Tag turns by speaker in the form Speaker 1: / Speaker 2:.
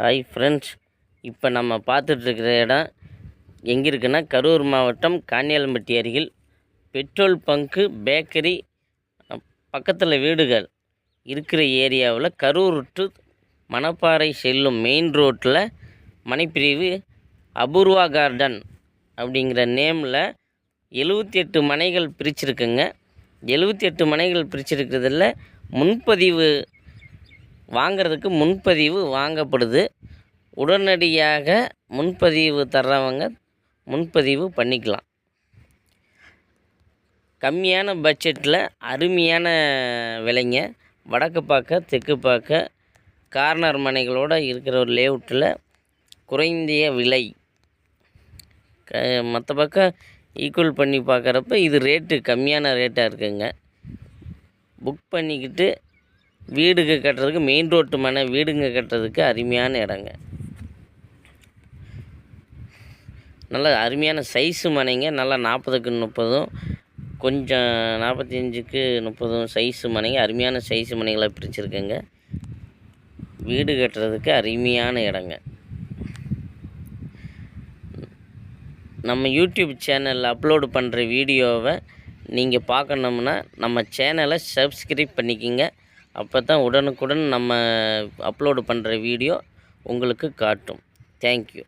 Speaker 1: Hi friends இப்போ நம்ம பார்த்துட்ருக்கிற இடம் எங்கே இருக்குன்னா கரூர் மாவட்டம் காணியாலம்பட்டி அருகில் பெட்ரோல் பங்கு பேக்கரி பக்கத்தில் வீடுகள் இருக்கிற ஏரியாவில் கரூர் டு மணப்பாறை செல்லும் மெயின் ரோட்டில் மனைப்பிரிவு அபூர்வா கார்டன் அப்படிங்கிற நேமில் எழுபத்தி எட்டு மனைகள் பிரிச்சிருக்குங்க. எழுபத்தி எட்டு மனைகள் பிரிச்சிருக்கிறதுல முன்பதிவு வாங்கிறதுக்கு முன்பதிவு வாங்கப்படுது. உடனடியாக முன்பதிவு தர்றவங்க முன்பதிவு பண்ணிக்கலாம். கம்மியான பட்ஜெட்டில் அருமையான விலைங்க. வடக்கு பார்க்க தெற்கு பார்க்க கார்னர் மனைகளோடு இருக்கிற ஒரு லேஅவுட்டில் குறைந்த விலை. க மற்ற பக்கம் ஈக்குவல் பண்ணி பார்க்குறப்ப இது ரேட்டு கம்மியான ரேட்டாக இருக்குங்க. புக் பண்ணிக்கிட்டு வீடுங்க கட்டுறதுக்கு மெயின் ரோட்டு மனை வீடுங்க கட்டுறதுக்கு அருமையான இடங்க. நல்ல அருமையான சைஸு மனைங்க நல்லா நாற்பதுக்கு முப்பதும் கொஞ்சம் நாற்பத்தஞ்சுக்கு முப்பதும் சைஸு மனைங்க அருமையான சைஸு மனைகளை பிரிச்சுருக்குங்க. வீடு கட்டுறதுக்கு அருமையான இடங்க. நம்ம யூடியூப் சேனலில் அப்லோடு பண்ணுற வீடியோவை நீங்கள் பார்க்கணும்னா நம்ம சேனலை சப்ஸ்கிரைப் பண்ணிக்கிங்க. அப்போ தான் உடனுக்குடன் நம்ம அப்லோடு பண்ணுற வீடியோ உங்களுக்கு காட்டும். தேங்க்யூ